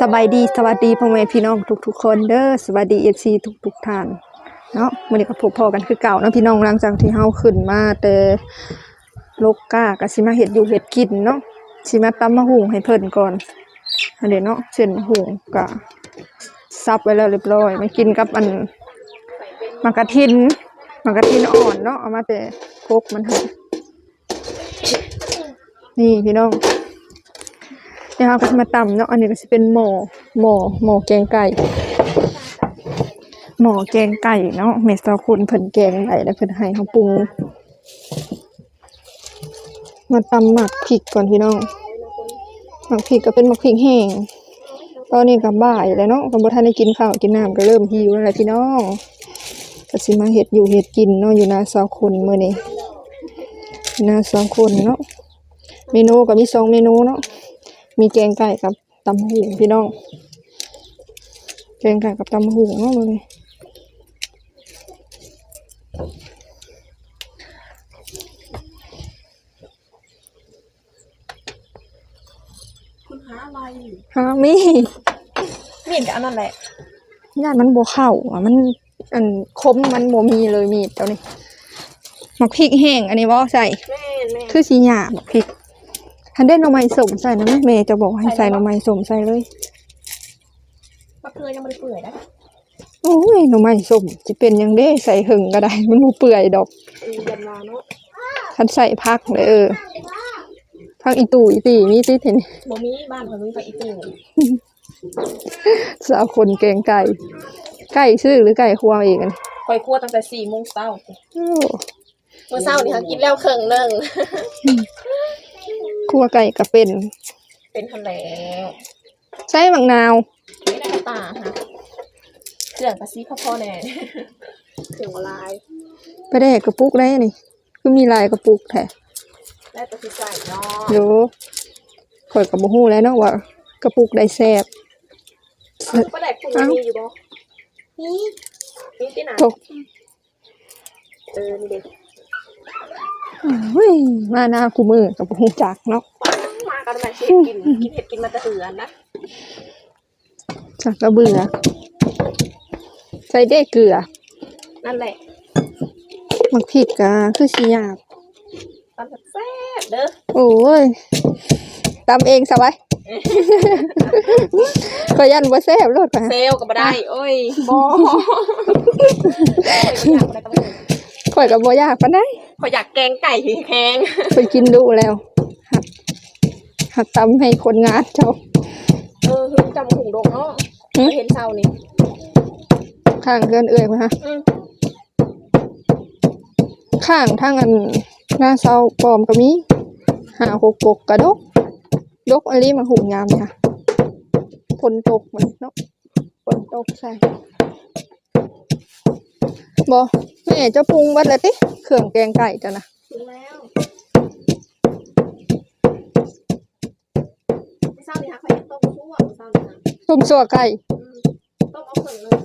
สบายดีสวัสดีพ่อแม่พี่น้องทุกๆคนเด้อสวัสดีเอฟซีทุกๆท่านเนาะมื้อนี้ก็พบพอกันคือเก่าเนาะพี่น้องหลังจากที่เฮาขึ้นมาแต่โลกกาก็สิมาเฮ็ดอยู่เฮ็ดกินเนาะสิมาตำมะฮุ่งให้เพิ่นก่อนอันนี้เนาะเส้นมะฮุ่งก็ซับไว้แล้วเรียบร้อยมากินกับอันมากะทินมากะทินอ่อนเนาะเอามาแต่โคกมันให้นี่พี่น้อง เดี๋ยวเราก็จะมาตำเนาะ อันนี้ก็จะเป็นหม้อหม้อหม้อแกงไก่ หม้อแกงไก่เนาะเมสซาคุณเพิ่นแกงไก่แล้วเพิ่นให้เขาปรุง มาตำหมักพริกก่อนพี่น้อง หมักพริกก็เป็นหมักพริกแห้ง ตอนนี้ก็บ่ายแล้วเนาะก็บ่ทันได้กินข้าวกินน้ำก็เริ่มหิวแล้วแหละพี่น้องก็สิมาเฮ็ดอยู่เฮ็ดกินเนาะอยู่นาสาวคนมื้อนี้นาสาวคนเนาะ เมนูก็มีสองเมนูเนาะ มีแกงไก่กับตำหูพี่น้อง แกงไก่กับตำหูเนาะมาเลยคุณหาอะไรฮะมีมีดกับอันนั้นแหละญาติมันบวเข้าอะมันอันคมมันโมมีเลยมีดเจ้านี่หมักพริกแห้งอันนี้ว่าใส่ แม่แม่คือสีหยาหมักพริก ทันได้หน่อไม้สมใส่นะแม่เมย์จะบอกให้ใส่หน่อไม้สมใส่เลยปลาเกลือยังไม่ได้เปื่อยนะโอ้ยหน่อไม้สมจะเป็นหยังได้ใส่หึงก็ได้ มันบ่เปื่อยดอกเออยันลาเนาะทันใส่พักเลยเออพักอีตู่อีตีมีติเห็นโมมีบ้านเขามีปลาอีตูสาวคนแกงไก่ไก่ซื้อหรือไก่ควาเองกันคอยคั่วตั้งแต่สี่โมงเช้าโอ้เมื่อเช้านี่เขากินแล้วเครื่องหนึ่ง คั่วไก่ก็เป็น เป็นทันแล้วใช้มังนาวไม่ได้กระตาฮะเครื่องกระซีข้าวพ่อแน่เครื่องละลายไปได้กระปุกได้นี่คือมีลายกระปุกแท้ได้แตะพิใส่เนาะเดี๋ยวข่อยกับบ่ฮู้แล้วเนาะว่ากระปุกได้แซ่บก็ได้คุณมีอยู่บ่นี่นี่ที่ไหนตกเออนี่เด็ก เฮ้ยมาหน้ากูมือกับบ่ฮู้จักเนาะมากันมาเห็ดกินกินเห็ดกินมาแต่เหือนนะจักก็เบื่อใส่ได้เกลือ นั่นแหละมักพริกก็คือสิหยาบตำแบบแซ่บเด้อโอ้ยตำเองซะไว้ก็ยันบ่แซ่บโลดค่ะเซลก็บ่ได้ โอ้ยบอ ข่อยก็บ่อยากปานใดขอยอยากแกงไก่แข็งไปกินดูแล้วหัดหัดตำให้คนงานเจ้าเออคือจำหุงดงเนาะหืมเห็นเศร้านี่ข้างเกินเอื่อยมาฮะอืมข้างทางอันหน้าเสาปลอมก็มีหาหกปกกระดกดกอะไรมาหุงยามค่ะฝนตกมันเนาะฝนตกใช่ บอแม่เจะปรุงวัดเลยติเครื่องแกงไก่จ้ะนะถึงแล้วเศร้านี่ค่ะขอยอยากต้มคั่วเศร้านี่ค่ะต้มสัวไก่อืมต้มเอาเครื่องนึง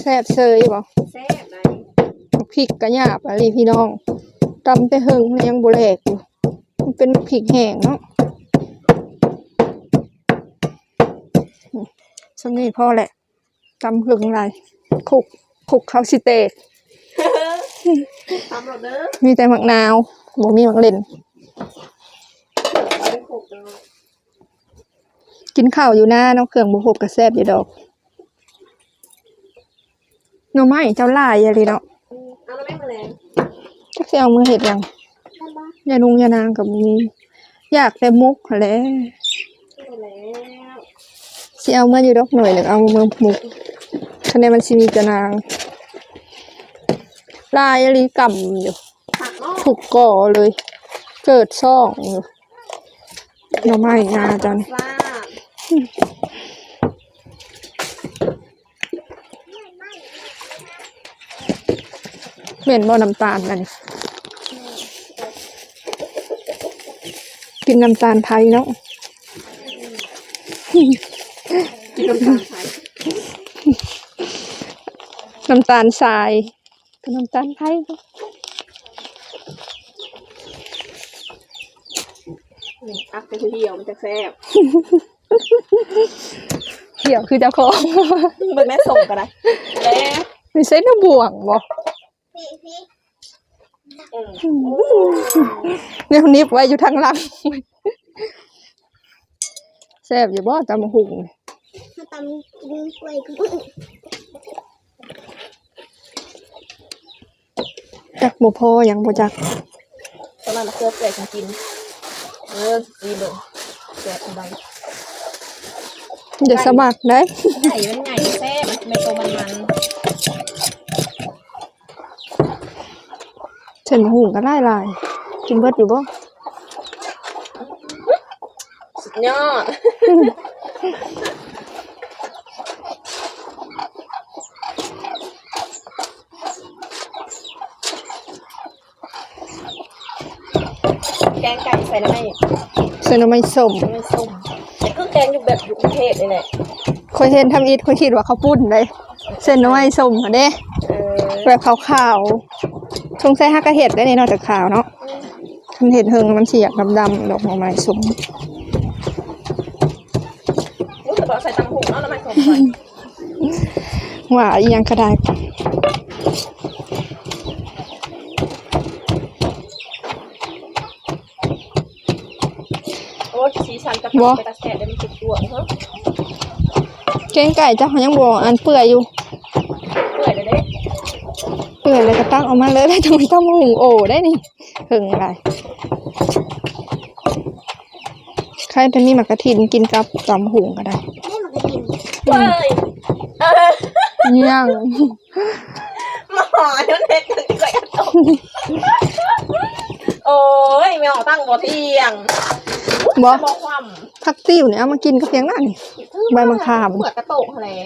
แซ่บเซยบอแซ่บได้พริกกระยาบอะไรพี่น้องตำแต่เฮิงแล้วยังบแหลกอยู่มันเป็นพริกแห้งเนาะสักนี้พอแหละตำเฮิงไรคุกคุกเขาวสิเตก ตำรสเด้อมีแต่หมักนาวบ่มีหมักเล่นเอาไปโขลกเนาะกินข้าวอยู่หน้าน้องเครื่องบุหกกระแซบอยู่ดอกหน่อไม้เจ้าล่ายอะไรเนาะอืมเอาแล้วแม่มาแรงจักสิเอามือเห็ดหยังท่านบ้านยานุงยานางกับมีอยากแต่มุกหั้นแหละมาแล้วสิเอามาอยู่ดอกหน่อยหนึ่งเอามามุกคะแนนมันสิมีจะนาง ลายอะไรกำอยู่ผักเนาะถูกก่อเลย เกิดซ่องอยู่หน่อไม้งาจันปลาเหม็นบ่น้ำตาลนั่นกินน้ำตาลไทยเนาะกินน้ำตาลไทยน้ำตาลทราย กับน้ำตาลไทยเนาะนี่อักไปทีเดียวมันจะแซ่บเขียวคือเจ้าของเบิ่งแม่ส่งกันนะเอ๊ะไม่ใช่น้ำบ่วงบ่อืมเนี่ยคนนี้ไว้อยู่ทางหลังแซ่บอยู่บ่ตำบักหุ่งถ้าตำกินกล้วย จักบ่พอยังบ่จักตอนนั้นเราเคยเปื่อยกันกินเออดีเลยแซ่บอะไรอย่าสมัครได้ไก่มันไงแซ่บมันเป็นตัวมันมันเส้นบักหุ่งก็หลายลายๆกินเบิดอยู่บ่สุดยอด แกงไก่ใส่น้ำไม่เส้นหน่อไม้ส้มไม่ส้มแต่เครื่องแกงอยู่แบบอยู่กรุงเทพเลยแหละคอยเห็นทำอีทคอยคิดว่าเขาวปุ้นเลยเส้นหน่อไม้ส้มอะเด้เออแบบขาวๆชงใส่ฮักกะเห็ดได้นี่นอกจากขาวเนาะทำเห็ดเฮิงมันเสียกดำๆดอกหน่อไม้ส้มรู้สึกว่าใส่ตังหูเนาะแล้วมันส้มก่อนว่าอีหยังก็ได้ โอ้ยสีสันกระตุ้นไปกระแสได้มันสุดตัวเฮ้ยแกงไก่จ้าเขายังบอกอันเปื่อยอยู่เปื่อยเลยเด้เปื่อยเลยก็ตั้งออกมาเลยได้ทำไมต้องหุงโอได้นี่เฮิงอะไรใครจะมีหมักกะทินกินกับตำหุงก็ได้ไม่มันก็กินเปื่อยเออย่างมาหอเดี๋ยวเน็ตกันดีกว่า อย่าตกโอ้ยไม่ออกตั้งบ่เที่ยงบอบอกความผักติ้วเนี่ยเอามากินกับเพียงหน้านี่ ใบมะขาม เปลือกกระโตกแหละ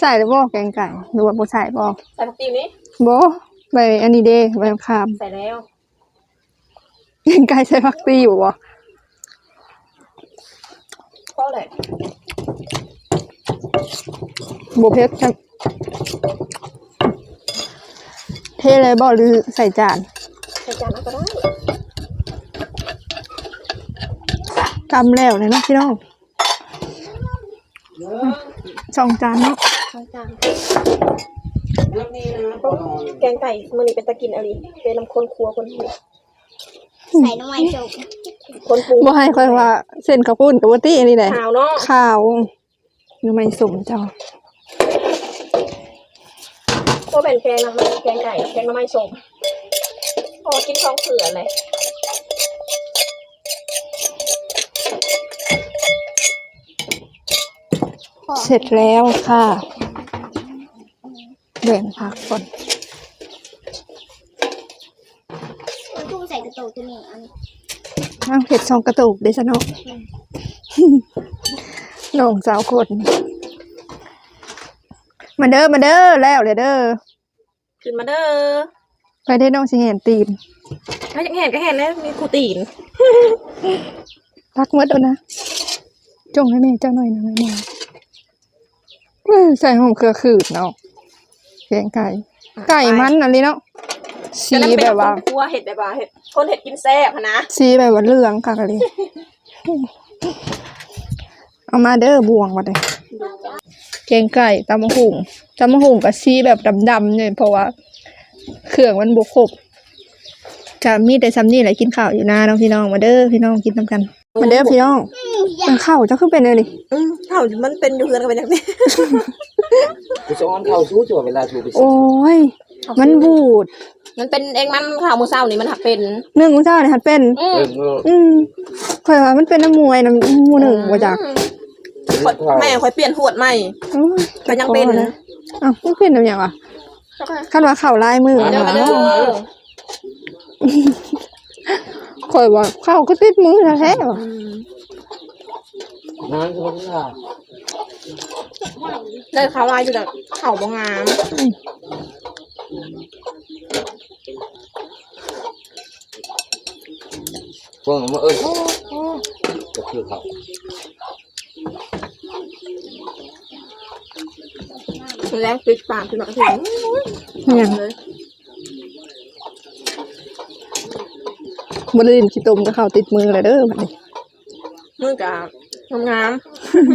ใส่หรือบ่แกงไก่หรือว่าบ่ใส่บ่ใส่ผักติ้วนี้บ่ใบอันนี้เด้ใบมะขามใส่แล้วแกงไก่ใส่ผักติ้วบ่ก็เลยบ่เผ็ดจังเทเลยบ่หรือใส่จานใส่จานเอาก็ได้ตำแล้วเลยเนาะพี่น้องสองจานเนาะใส่จานแกงไก่มื้อนี้เป็นตะกินอะไรเป็นน้ำข้นครัวคนหัวใส่น้ำมันจบคนปรุงบ่ให้ค่อยว่า เส้นข้าวปุ้นกับบ่ตี้อันนี้แหละขาวเนาะข้าวหรือไม่สมเจ้าก็เป็นแกงน้ำแกงไก่แกงน้ำไม้ส้มพ อกินท้องเสือเลยเสร็จแล้วค่ะแบ่งผักก่อนมันทุ่งใส่กระโตกตัวนี้อันนี้นั่งเผ็ดสองกระตุกเด้ซะเนาะน้องสาวคน มาเด้อ มาเด้อ แล้วเลยเด้อ ขึ้นมาเด้อ ไปได้น้องสิเห็นตีนถ้าอยากเห็นก็เห็นแล้วมีครูตีนพักหมดแล้วนะ จงให้แม่เจ้าหน่อยนะแม่หน่อยเอ้ยใส่หอมเครือขืดเนาะแกงไก่ ไก่มันอะไรเนาะสีแบบว่าครัวเห็ดแบบว่าเห็ดคนเห็ดกินแซ่บอะนะสีแบบว่าเหลืองกักเลย เอามาเด้อบวงมาเลยแกงไก่ตำมะหุ่งตำมะหุ่งกับสีแบบดำๆเนี่ยเพราะว่า เครื่องมันบวครบจะมีแต่ซ้ำนี่แหละกินข้าวอยู่นาน้องพี่น้องมาเด้อพี่น้องกินน้ำกันมาเด้อพี่น้องมันข้าวเจะขึ้นเป็นเลยนี่อืมเท่ามันเป็นอยู่เฮือนกันเป็นอย่างนี้กูสอนเขาสู้จัวเวลาชูไปสิโอ้ยมันบูด มันเป็นเองมันข่าวมือเศร้านี่มันหักเป็นหนึ่งมื้อเช้าเนี่ยหัดเป็นอืมเออเอออืมค่อยว่ามันเป็นน้ำมวยน้ำหมูหนึ่งว่าจากแม่ค่อยเปลี่ยนหวดใหม่อื้อก็ยังเป็นอ้าวมันเป็นน้ำอย่างวะ คันว่าเข่าลายมือเดี๋ยวมาเด้อข่อยว่าเข้าก็ติดมือแท้ๆว่ะอืมนานก็ไม่ได้เลยข่าวลายอยู่แต่เข่าบงงามพวกมันเออก็คือเขา แรงปิดปากคือหนักถึงเนี่ยเลยบริเวณขี้ตมก็เข้าติดมือเลยเด้อบัดนี้มือกับงาม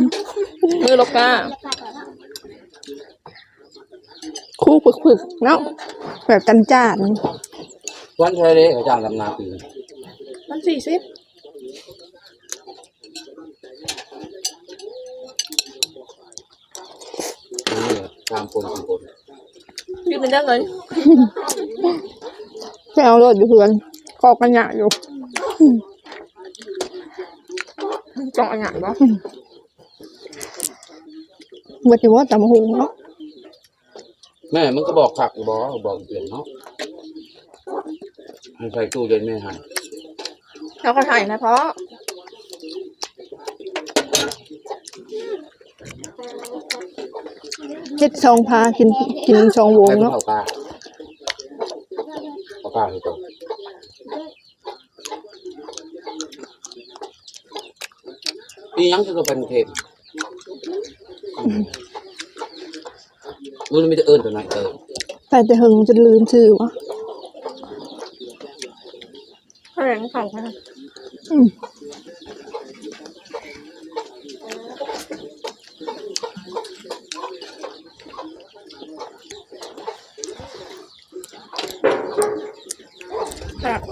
ๆมือลกการาคาต่อเนาะคู่ปึกๆเนาะแบบจันจานวันใช้เลยอาจารย์ลำนาปีนี่มันสี่สิบ ตามคนสี่คนยืมเป็นเรื่องเงินไม่เอารถอยู่เพื่อนกอกกันหยะอยู่จองอันหยังบ่เมื่อที่ว่าตำหงเนาะแม่มันก็บอกขักอยู่บอกบอกเปลี่ยนเนาะให้ใส่ตู้เย็นไม่ให้แล้วก็ถ่ายนะเพราะ เฮ็ดซองพากินกินซองวงให้มันเนาะเข้าตาเข้าตาให้ตัวนี่ยังจะเป็นเทปมันไม่ได้เอิญตัวไหนเอิญไปแต่หึงจนลืมชื่อวะ แถลงข่าวค่ะอืม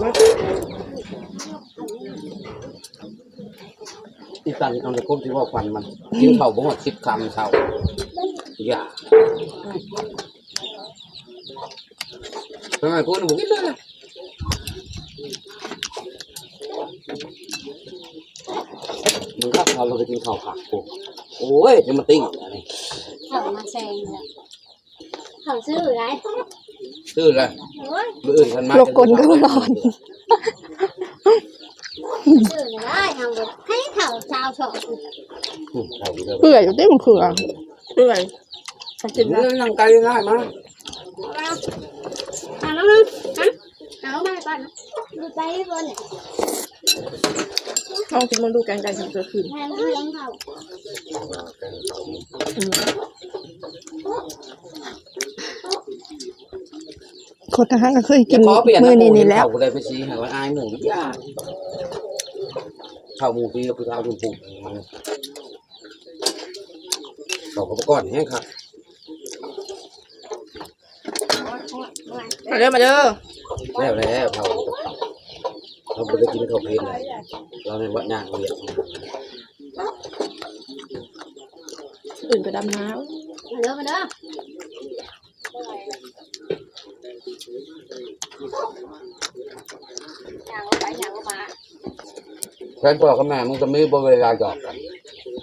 แบบว่าที่ตันเอาแต่คนที่ว่าควันมัน กินเข่าบ่หมดสิบคำเข่าอย่าทำไมพูดบุกินเลยนะมึงขับเราเราไปกินข้าวผักกูโอ้ยจะมาติ้งอะไรเขามาแซงเนี่ยเขาซื้อไรชื่ออะไรโอ้ย มืออื่นกันมาโลกกลก็นอนซื้อได้ทำแบบให้เขาชาวชอบเปื่อยอยู่เต้มันเขือเปื่อยต้องกินมึนะงนั่งไกลง่ายมาเอาแล้วนะฮะเอามาก่อนดูใจก่อนเนี่ยลองกินมันดูแกงไก่ถึงจะคืนแทนเลี้ยงเขา อืมคนทหารก็เคยกินขอเปลี่ยนมื้อนะนี้หมูนี่แล้วเข่าเลยไปชี้ให้ว่าอายหมูยากข้าวหมูปีก็คือข้าวดุมปูเขาก็ก่อนแห้งครับมาเด้อมาเด้อแล้วแล้วเขาเราไม่ได้กินข้าวเพลนเราในวัดย่างเรียกอื่นไปดำน้มาเด้อมาเด้อ แฟนพ่อกับแม่มึงจะไม่บเวลาหยอกกัน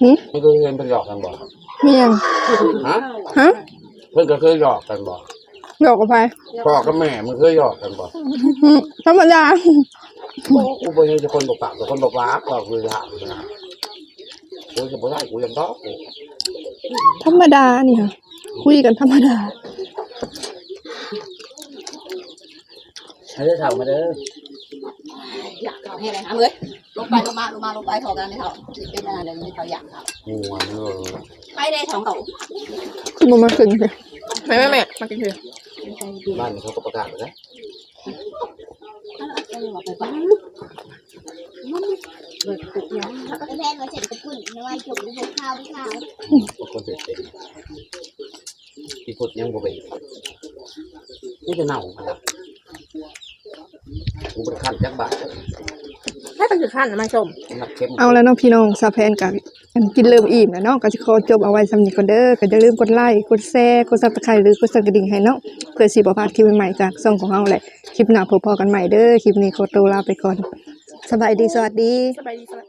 หึมันก็เคยเป็นหยอกกันบ่เมียงฮะฮะเพื่อนก็เคยหยอกกันบ่ดอกกับไปพ่อกับแม่มึงเคยหยอกกันบ่หึธรรมดากูบ่ยังจะคนบอกปากแต่คนบอกปากก็คือถามนะกูจะบ่ได้กูยังต้องกูธรรมดานี่ค่ะคุยกันธรรมดาให้ได้ถามมาเด้ออยากเขาให้อะไรคะเฮ้ย ลงไปลงมาลงมาลงไปถอกันไม่เท่าเป็นอะไรเลยไม่เขาอยากเขางูมันเออไปได้สองเขาคือมันมาขึ้นเลยำแม่แม่แม่มากินเถอะบ้านเขาก็ประกาศไปแล้วก็เลยบอกไปบ้านเลยปุกยาแทนมาเสร็จกระปุ่นน้อยจบดูข้าวข้าวบางคนเสร็จเป็นที่พุดยังบ่เป็นนี่จะเน่ามันละกูเป็นขั้นจักบาท ให้ไปคือขั้นนะมาชมนักเข้มเอาแล้วเน้องพี่น้องซาแพนกับอันกินเริ่มอิ่มแล้วเนาะก็จะขอจบเอาไว้สำนี้ก่อนเด้อก็อย่าลืมกดไลค์กดแชร์กดซับสไครต์หรือกดสั่นกระดิ่งให้เนาะเพื่อสิบ่พลาดคลิปใหม่ๆจากช่องของเฮาแหละคลิปหน้าพบพอกันใหม่เด้อคลิปนี้ขอตัวลาไปก่อนสบายดีสวัสดี สบายดีสวัสดี